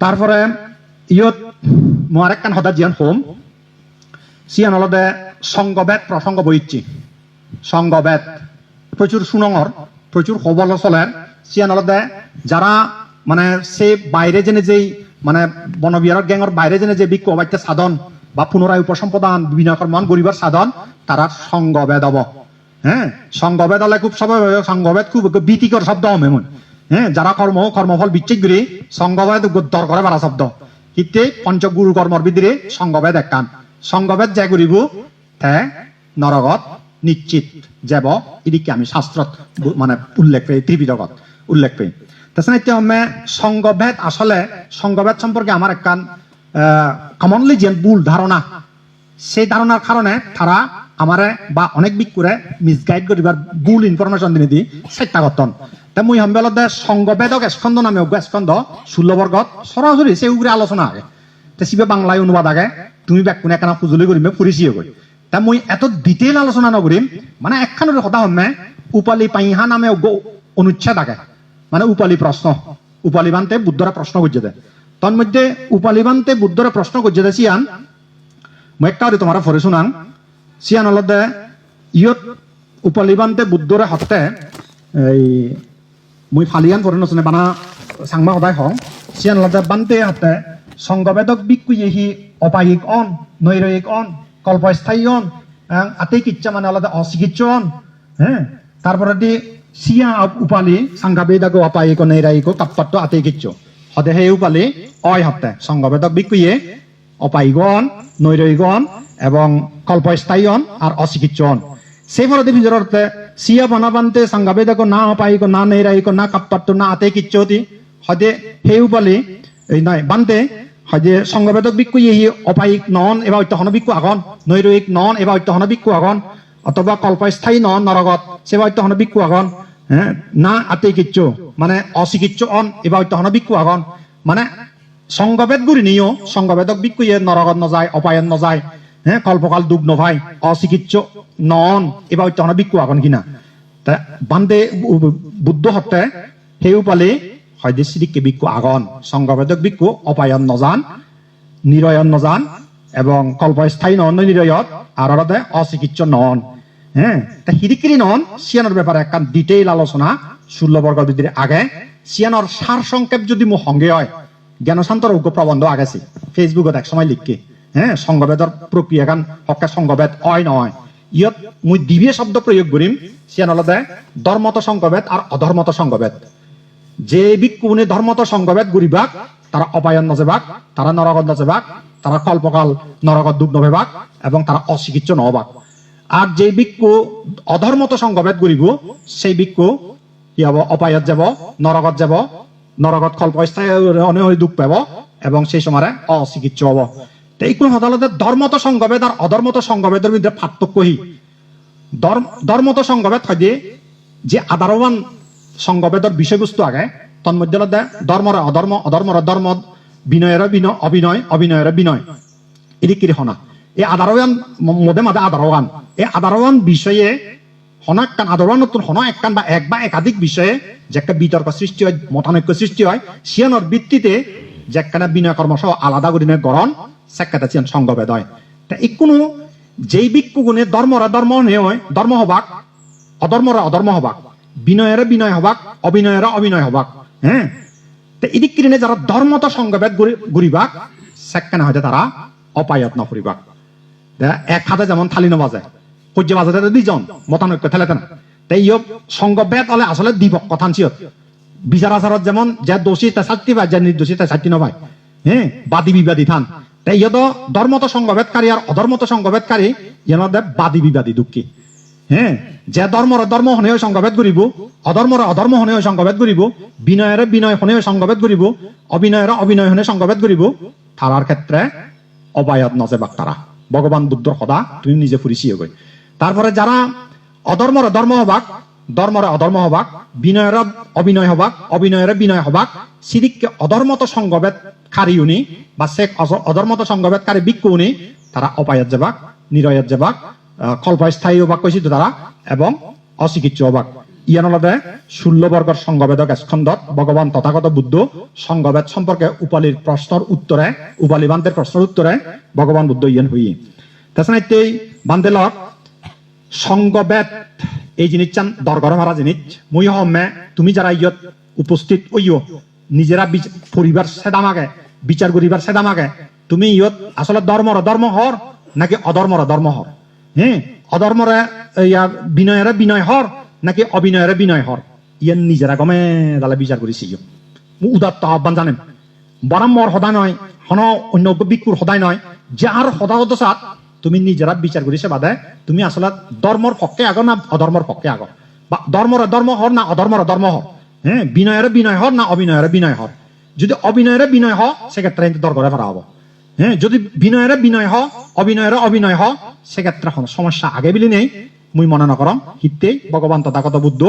তারপরে ইয়ত মই আরেকখান সদা জিয়ান হোম, সিয়ান অলদে সংগবেদ প্রসঙ্গ বইচ্ছি সংগবেদ প্রচুর সুনঙর, প্রচুর সবল চলের সিয়ান অলদে যারা মানে সে বাইরে জেনে যেই মানে বনবিহার গ্যাংর বাইরে জেনে যে বিক্ষোভ সাধন বা পুনরায় উপসম্পদান, বিভিন্ন কর্মন গরিবার সাধন, তারা সংগবেদ হব। হ্যাঁ? সংগবেদ হলে খুব সবাই সংগবেদ খুব ভীতিকর শব্দ হবে মন হ্যাঁ যারা কর্ম, কর্মফল বিচ্ছেদ করে সংগবেদ দর করে বাড়া শব্দ। কিতে পঞ্চগুরু কর্মর ভিতরে সংগবেদ একখান সংগবেদ যে করিব, তে নরগত নিশ্চিত যাব। এদিকে আমি শাস্ত্রত বু- মানে উল্লেখ পেয়ে ত্রিবিদগত উল্লেখ পেয়ে। তাছাড়া এতিয়া আমি সংগভেদ আসলে সংগভেদ সম্পর্কে আমার একখান কমনলি যে ভুল ধারণা সেই ধারণার কারণে তারা আমারে বা অনেক বিক্ষুরে মিসগাইড করিবার ভুল ইনফরমেশন দিনে দি চেষ্টা করতন তা মুই সম্বেলতে সংগবেদক স্কন্ধ নামে অজ্ঞ স্কন্ধ ষোলো বর্গত সরাসরি সে উগরে আলোচনা আগে। তা সিবে বাংলায় অনুবাদ আগে। তুমি ব্যাকুনে একখানা ফুজুলি করিমে ফুরিছিয়ে গই তা মুই এত ডিটেইল আলোচনা নকরিম মানে একখানের কথা হমে উপালি পাইহা নামে অনুচ্ছেদ আগে। মানে উপালি প্রশ্ন উপালি বান্তে বুদ্ধরা প্রশ্ন করছে দে। তন্মধ্যে উপালি বান্তে বুদ্ধরা প্রশ্ন করছে দে সিয়ান মই একটা তোমাৰ ফৰে শুনাং। চিয়ান অলতে ইয়ত উপালিবান্তে বুদ্ধৰে হতে, এই মই ফালিয়ান ফৰে নচনে বানা চাংমা সদায় হওঁ। চিয়ান অলতে বান্তে হতে সংগবেদক বিকুয়েহি অপায়িক অন নৈৰয়িক অন কল্পস্থায়ী অন আং, আতেই কিচ্ছা মানে অলতে অচিকিৎস অন হ্যাঁ তারপরে দি সিয়া উপালি সাংগাবেদাগো অপায়িক নৈরায়িক কাপ্পাত্ত আতেই কিচ্ছ। সদে সেই উপালি অয় হতে সংগবেদক বিকুয়ে অপায়িগণ নৈরৈগণ এবং কল্পস্থায়ীগণ আর অচিকিৎসন ফলতে ভিতরতে সিয়া বনাবান্তে সংগাবেদক না অপায়িক না নৈরায়িক না কাপ্পাত্ত না আতে কিচ্ছতি হদে সেই উপালি এই নয় বান্তে হদে সংগবেদক বিক্ষু ইহি অপায়িক নন এবার অত্যহন বিক্ষু আগন নৈরয়িক নন এবার অত্যহন বিক্ষু আগন অথবা কল্পস্থায়ী নন নরগত সেবা অত্যহন বিক্ষু আগন হ্যাঁ না আতে কিচ্ছু মানে অচিকিৎস অন এবার অত্যহন বিক্ষু আগন মানে সংগবেদ গুৰি নিও সংগবেদক বিকুয়ে নৰগত নযায় অপায়ন নযায় হে, কল্পকাল দুখ নভাই অচিকিৎস নন, এবার অত্যহন বিকু আগন কিনা? বান্দে বুদ্ধ হতে সেও পালে হয়দে সিদিককে বিকু আগন সংগবেদক বিকু অপায়ন নজান, নিরয়ন নজান, এবং কল্পস্থায়ী নন, নিরয়ত আর অরদে অচিকিৎস নন। হ্যাঁ তা হিরিকিরি নন, সিয়ানোর ব্যাপারে একখান ডিটেইল আলোচনা, ষোলো বর্গ দিদির আগে, সিয়ানোর সার সংক্ষেপ যদি মো সঙ্গে হয়, জ্ঞানশান্তর উগ্র প্রবন্ধ আগেছি ফেসবুকত এক সময় লিখকে। হ্যাঁ সংগবেদর প্রক্রিয়া গান হকে সংগবেদ হয় নহয়। ইয়ত মুই দিবিয়ে শব্দ প্রয়োগ করিম সিয়ানলদে ধর্মত সংগবেদ আর অধর্মত সংগবেদ যে বিক্ষুবনে ধর্মত সংগবেদ গুরিবাক তারা অপায়ন নজেবাক তারা নরগত নজেবাক তারা কল্পকাল নরগত দুগ্ধ নভেবাক এবং তারা অচিকিৎস নহবাক। আর যে বিক্ষু অধর্মত সংগবেদ গুরিব সেই বিক্ষু কি হব? অপায়ত যাব নরগত যাব নরগত কল্পস্থায়ী অনেক দুখ পাব, এবং সেই সময় অচিকিৎস হব। এইগুলো আদালতে ধর্মত সংগবেদ আর অধর্মত সংগবেদের মধ্যে পার্থক্য হি। ধর্ম- ধর্মত সংগবেদ হয় যে যে আধারবান সংগবেদর বিষয়বস্তু আগে তন্মধ্যে ধর্মর অধর্ম অধর্মর ধর্ম বিনয়ের বিনয় অভিনয় অভিনয়ের বিনয়। এদিকে হনা। এই আধারবান ম- মধ্যে মাঝে আধারবান এই আধারবান বিষয়ে হনা একখান আধারবান নতুন হনা একখান বা এক বা একাধিক বিষয়ে যে একটা বিতর্ক সৃষ্টি হয়, মতানৈক্য সৃষ্টি হয় সিয়ানোর ভিত্তিতে যে একখানা বিনয় কর্ম সহ আলাদা করিনে গরণ সংগবেদ তা কোনো যেই ধর্মরা ধর্ম ধর্ম হবাক অধর্মরা অধর্ম হবাক বিনয়ের বিনয় হবাক হবাক হ্যাঁ? এদিক কিনে যারা ধর্মত হয়তো তারা দে, এক হাতে যেমন থালি নবাজে সূর্য বাজাতে দুইজন মতানৈক্য ঠেলেতে না। তাই ইয়ক সংগবেদ হলে আসলে দিবক কথান চিয়ত। বিচার আচারত যেমন যে দোষী তা শাস্তি পায় যে নির্দোষী তা শাস্তি নপায় হ্যাঁ? বাদী বিবাদী থান। তাই ইয়ত ধর্মত সংগবেদকারী আর অধর্মত সংগবেদকারী ইয়নদে বাদী বিবাদী দুঃখী। হ্যাঁ? যে ধর্মর ধর্ম হনে সংগবেদ করিব, অধর্মর অধর্ম হনে সংগবেদ করিব, বিনয়ের বিনয় হনে সংগবেদ করিব, অবিনয়ের অবিনয় হনে সংগবেদ করিব, তারার ক্ষেত্রে অবায়ত নজেবাক তারা ভগবান বুদ্ধর সদা, তুমি নিজে ফুরিছি গৈ। তারপরে যারা অধর্মর ধর্ম হবাক ধর্মর অধর্ম হবাক, বিনয়ের অবিনয় হবাক, অবিনয়ের বিনয় হবাক, সিদিককে অধর্মত সংগবেদ কারি উনি বা অজ- অধর্মত সংগবেদ কারি বিক্ষু উনি, তারা অপায়ত যাবাক, নিরয়ত যাবাক কল্পস্থায়ী হবাক কৈছিল তারা এবং অচিকিৎস হবাক। ইয়ান অলদে ষোল্ল বর্গর সংঘবেদক স্কন্ধত ভগবান তথাগত বুদ্ধ সংঘবেদ সম্পর্কে উপালির প্রশ্নের উত্তরে উপালি বান্তের প্রশ্নের উত্তরে ভগবান বুদ্ধ ইয়ান হই তাছাড়া বান্দেলক সংঘবেদ এই জিনিস চান দরগর মারা জিনিস মই হমে তুমি যারা ইয়ত উপস্থিত ওইও নিজেরা পরিবার সেদামাগে, বিচার করিবার সেদামাগে, তুমি ইয়ত আসলে ধর্মর ধর্ম হর, নাকি অধর্মর ধর্ম হর? হ্যাঁ অধর্মরে ইয়া বিনয়ের বিনয় হর, নাকি অবিনয়ের বিনয় হর? ইয়ান নিজেরা গমে দালে বিচার করিছি ইয়। মু উদাত্ত আহ্বান জানেন। বরং মর সদায় নয়, হন অন্য বিকুর সদায় নয় যার সদাগত সাত তুমি নিজেরা বিচার করিছে বাদে তুমি আসলে ধর্মর পক্ষে আগ না অধর্মর পক্ষে আগ বা ধর্মর ধর্ম হর না অধর্মর ধর্ম হর হ্যাঁ বিনয়ের বিনয় হর না অবিনয়ের বিনয় হর যদি অবিনয়ের বিনয় হ সেক্ষেত্রে কিন্তু দরকারে ভরা হব। হ্যাঁ যদি বিনয়ের বিনয় হ অবিনয়ের অবিনয় হ সেক্ষেত্রে কোনো সমস্যা আগে বিলি নেই। মুই মনে নকরম হিতে ভগবান তথাগত বুদ্ধ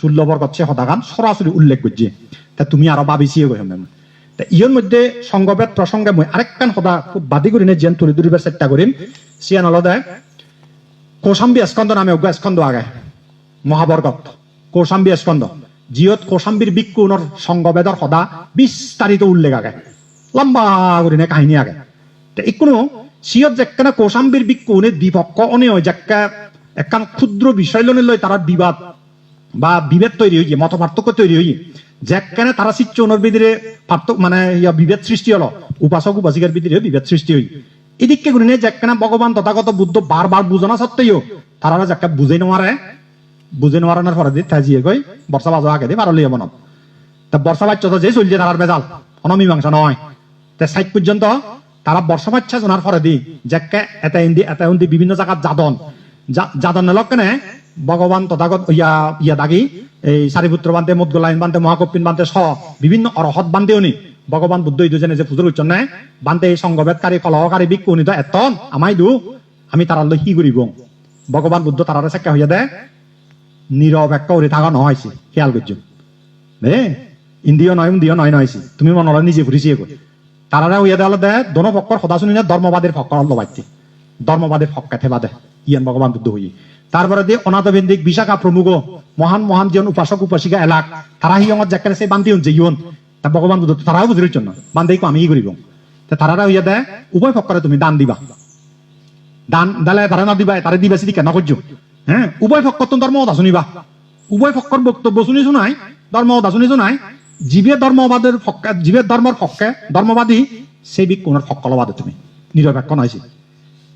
ষোল্ল বর্গচ্ছে হতাগান সরাসরি উল্লেখ করছে তা তুমি আরও ভাবিছিয়ে গৈ মেম তা ইয়র মধ্যে সংগবেদ প্রসঙ্গে মই আরেকখান সদা খুব বাদি করি যেন তুলি তুলিবার চেষ্টা করিম সিয়ান অলদে, কৌশাম্বী স্কন্দ নামে অজ্ঞ স্কন্দ আগে মহাবর্গত কৌশাম্বী স্কন্দ জিয়ত কৌশাম্বীর বিক্ষুণর সংগবেদর সদা বিস্তারিত উল্লেখ আগে, লম্বা করি নে কাহিনী আগে। তা ইকোনো সিয়ত যেখানে কৌশাম্বীর বিক্ষুণে বিপক্ষ অনে হয় যেকা একখান ক্ষুদ্র বিষয় লনে লই তারা বিবাদ বা বিভেদ তৈরি হইছে মত পার্থক্য তৈরি হইছে। যেখানে তারা অনুর ভিতরে পার্থক্য মানে ইয়া বিভেদ সৃষ্টি হলো উপাসক উপাসিকার ভিতরে বিভেদ সৃষ্টি হই এদিকে নিয়ে যেখানে ভগবান তথাগত বুদ্ধ বারবার বুঝানো সত্ত্বেও তারা যাকে বুঝে নেওয়ারে বুঝে নেওয়ার পরে দিয়ে থাজিয়ে গই বর্ষা বাজো আগে দিয়ে পারো লিয়ে মনত তা বর্ষা বাচ্চা তো যে চলছে তারার বেজাল অনমীমাংসা নয় তা সাইড পর্যন্ত তারা বর্ষা বাচ্চা জনার পরে দি যেকে এটা ইন্দি এটা ইন্দি বিভিন্ন জায়গাত যাদন যাদন লক্ষণে ভগবান তথাগত ইয়া ইয়া দাগি, এই সারিপুত্র বান্ধে মুদগলাইন বান্ধে মহাকপিন বান্ধে স বিভিন্ন অরহত বান্ধে উনি। ভগবান বুদ্ধ ইদুজনে যে পুজোর উচ্চনে বান্ধে এই সংগবেদকারী কলহকারী বিক উনি তো এতন, আমাই দু, আমি তারার লৈ কি করিব ভগবান বুদ্ধ তারারে চেকা হইয়া দে নীরব একটা উড়ে থাকা নহয়ছে, খেয়াল করছ বে ইন্দিয় নয় ইন্দিয় নয় নয়ছি তুমি মনে হলো নিজে ফুরিছি এগো তারা হইয়া দেওয়ালে দে দোনো পক্ষর সদা শুনি না ধর্মবাদের পক্ষ লবাইছে ধর্মবাদের থেবা দে ইয়ান ভগবান বুদ্ধ হই তারপরে দিয়ে অনাথবেন্দিক বিশাখা প্রমুখ, মহান মহান জন উপাসক উপাসিকা এলাক তারা হিয়ঙত যেখানে সেই বান্তি হচ্ছে ইয়ন তা ভগবান বুদ্ধ তারাও বুঝির জন্য বান্ধাইকো আমি কি করিব। তা তারা হইয়া দে, উভয় পক্ষরে তুমি দান দিবা। দান দালে তারা না দিবা তারে দিবা সিদি কেন করছ হ্যাঁ উভয় পক্ষ তো ধর্ম অদা শুনিবা। উভয় পক্ষর বক্তব্য শুনি শুনাই ধর্ম অদা শুনি শুনাই জীবে ধর্মবাদের পক্ষে জীবের ধর্মর পক্ষে ধর্মবাদী সেই বিক কোন পক্ষ লবাদে তুমি নিরপেক্ষ নয়ছি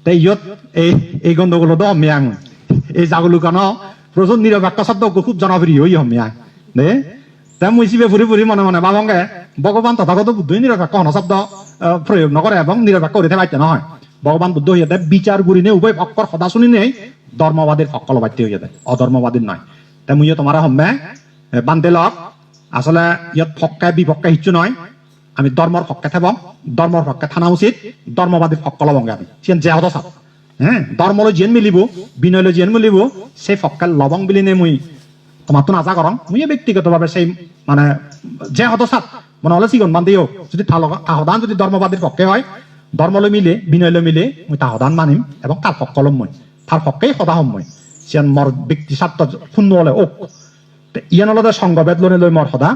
তাই ইয়ত এই এই গন্ধগুলো তো হমিয়াং এই জাগলু কেন প্রচুর নিরপেক্ষ শব্দ খুব জনপ্রিয় হই হমিয়াং দে? তাই মুই শিবে ফুরি ফুরি মনে মনে বাবঙ্গে ভগবান তথাগত বুদ্ধই নিরপেক্ষ হন শব্দ প্রয়োগ নকরে এবং নিরপেক্ষ করিতে পাইতে নহয়। ভগবান বুদ্ধ হইয়া দেয় বিচার গুরি নে উভয় পক্ষর সদা শুনি নেই ধর্মবাদীর পক্ষ লবাইতে হইয়া দেয় অধর্মবাদীর নয় তাই মুই তোমার হম্মে বান্ধে লক আসলে ইয়াত পক্ষে বিপক্ষে হিচ্ছু নয় আমি ধর্মর পক্ষে থাকব ধর্মর পক্ষে থানা উচিত ধর্মবাদীর পক্ষ লবঙ্গে আমি। সেন যে হত হ্যাঁ ধর্মলৈ জেন মিলিব, বিনয়লৈ জিয়েন মিলিব, সেই পক্ষে লবং বুলি নে মুই। তোমার তো নাজা করম মুই ব্যক্তিগতভাবে সেই মানে যে হত সাত মনে হলে সিগন বান্ধিও যদি তাহদান যদি ধর্মবাদীর পক্ষে হয় ধর্মলৈ মিলে, বিনয়লৈ মিলে, মুই তাহদান মানিম এবং তার পক্ষ লম মই। তার পক্ষেই সদা হম মই। সিয়ান মর ব্যক্তি স্বার্থ শূন্য হলে ওক ইয়ান অলদে সংঘবেদ লনে লৈ মৰ সদা।